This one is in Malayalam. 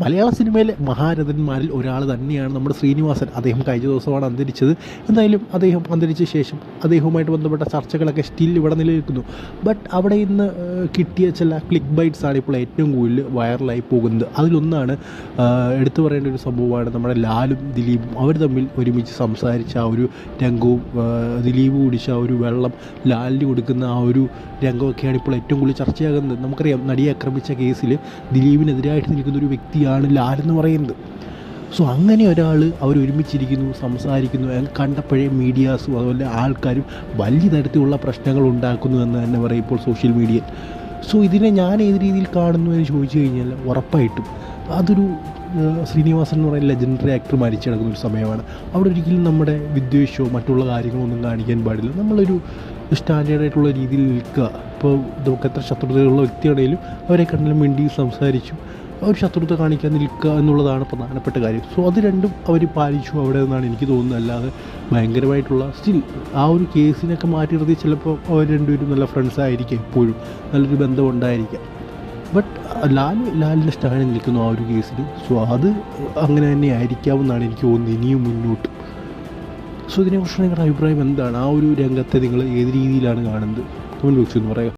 മലയാള സിനിമയിലെ മഹാരഥന്മാരിൽ ഒരാൾ തന്നെയാണ് നമ്മുടെ ശ്രീനിവാസൻ. അദ്ദേഹം കഴിഞ്ഞ ദിവസമാണ് അന്തരിച്ചത്. എന്തായാലും അദ്ദേഹം അന്തരിച്ച ശേഷം അദ്ദേഹവുമായിട്ട് ബന്ധപ്പെട്ട ചർച്ചകളൊക്കെ സ്റ്റിൽ ഇവിടെ നിലനിൽക്കുന്നു. ബട്ട് അവിടെ ഇന്ന് കിട്ടിയ ചില ക്ലിക്ക് ബൈറ്റ്സ് ആണ് ഇപ്പോൾ ഏറ്റവും കൂടുതൽ വൈറലായി പോകുന്നത്. അതിലൊന്നാണ് എടുത്തു പറയേണ്ട ഒരു സംഭവമാണ് നമ്മുടെ ലാലും ദിലീപും. അവർ തമ്മിൽ ഒരുമിച്ച് സംസാരിച്ച ആ ഒരു രംഗവും ദിലീപ് കുടിച്ച ആ ഒരു വെള്ളം ലാലിന് കൊടുക്കുന്ന ആ ഒരു രംഗമൊക്കെയാണ് ഇപ്പോൾ ഏറ്റവും കൂടുതൽ ചർച്ചയാകുന്നത്. നമുക്കറിയാം നടിയെ ആക്രമിച്ച കേസിൽ ദിലീപിനെതിരായിട്ട് നിൽക്കുന്ന ഒരു വ്യക്തിയാണ് ലാലെന്ന് പറയുന്നത്. സോ അങ്ങനെ ഒരാൾ അവർ ഒരുമിച്ചിരിക്കുന്നു സംസാരിക്കുന്നു കണ്ടപ്പോഴേ മീഡിയാസും അതുപോലെ ആൾക്കാരും വലിയ തരത്തിലുള്ള പ്രശ്നങ്ങൾ ഉണ്ടാക്കുന്നു എന്ന് തന്നെ പറയും ഇപ്പോൾ സോഷ്യൽ മീഡിയ സോ ഇതിനെ ഞാൻ ഏത് രീതിയിൽ കാണുന്നു എന്ന് ചോദിച്ചു കഴിഞ്ഞാൽ ഉറപ്പായിട്ടും അതൊരു ശ്രീനിവാസൻ എന്ന് പറയുന്ന ലെജൻഡറി ആക്ടർ മരിച്ചു കിടക്കുന്ന ഒരു സമയമാണ്. അവിടെ ഒരിക്കലും നമ്മുടെ വിദ്വേഷമോ മറ്റുള്ള കാര്യങ്ങളോ ഒന്നും കാണിക്കാൻ പാടില്ല. നമ്മളൊരു സ്റ്റാൻഡേർഡായിട്ടുള്ള രീതിയിൽ നിൽക്കുക. ഇപ്പോൾ നമുക്ക് എത്ര ശത്രുതയുള്ള വ്യക്തിയാണെങ്കിലും അവരെ കണ്ടാലും മിണ്ടി സംസാരിച്ചു ഒരു ശത്രുത കാണിക്കാൻ നിൽക്കുക എന്നുള്ളതാണ് പ്രധാനപ്പെട്ട കാര്യം. സോ അത് രണ്ടും അവർ പാലിച്ചു അവിടെ നിന്നാണ് എനിക്ക് തോന്നുന്നത്. അല്ലാതെ ഭയങ്കരമായിട്ടുള്ള സ്റ്റിൽ ആ ഒരു കേസിനൊക്കെ മാറ്റി നിർത്തി ചിലപ്പോൾ അവർ രണ്ടുപേരും നല്ല ഫ്രണ്ട്സ് ആയിരിക്കാം എപ്പോഴും നല്ലൊരു ബന്ധം ഉണ്ടായിരിക്കാം ബട്ട് ലാൽ ലാലിന്റെ സ്റ്റാൻഡിൽ നിൽക്കുന്നു ആ ഒരു കേസിൽ സോ അത് അങ്ങനെ തന്നെ ആയിരിക്കാമെന്നാണ് എനിക്ക് തോന്നുന്നത് ഇനിയും മുന്നോട്ട്. സോ ഇതിനെക്കുറിച്ച് നിങ്ങളുടെ അഭിപ്രായം എന്താണ്? ആ ഒരു രംഗത്തെ നിങ്ങൾ ഏത് രീതിയിലാണ് കാണുന്നത്? കമന്റ് ബോക്സിൽ എന്ന് പറയാം.